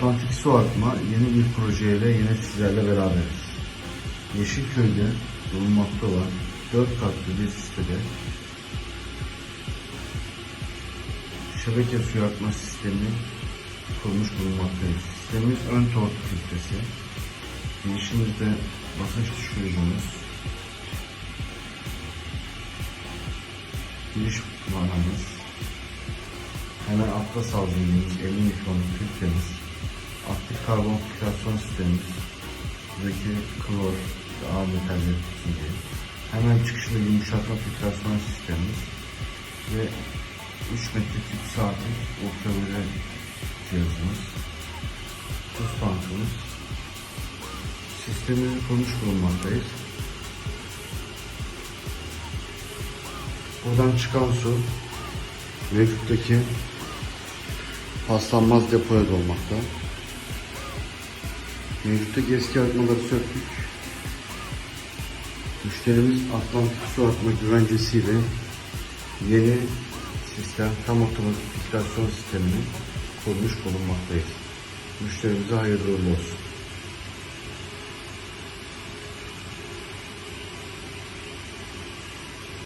Atlantik Su Arıtma yeni bir projeyle yine sizlerle beraberiz. Yeşilköy'de bulunmakta olan 4 katlı bir sitede şebeke suyu arıtma sistemi kurmuş bulunmaktayız. Sistemimiz ön tortu filtresi, girişimizde basınç düşürücümüz, giriş vanamız, hemen altta salgıladığımız 50 mikronluk filtremiz, karbon filtrasyon sistemimiz, buradaki klor ve ağır metaller gibi, hemen çıkışlı yumuşatma filtrasyon sistemimiz ve 3 metre küp saatlik ultraviyole cihazımız, tuz tankımız, sistemimizi kurmuş bulunmaktayız. Buradan çıkan su mevcuttaki paslanmaz depoya dolmakta. Mevcuttaki eski arıtmaları söktük. Müşterimiz Atlantik su arıtma güvencesiyle yeni sistem tam otomatik filtrasyon sistemini kurmuş bulunmaktayız. Müşterimize hayırlı uğurlu olsun.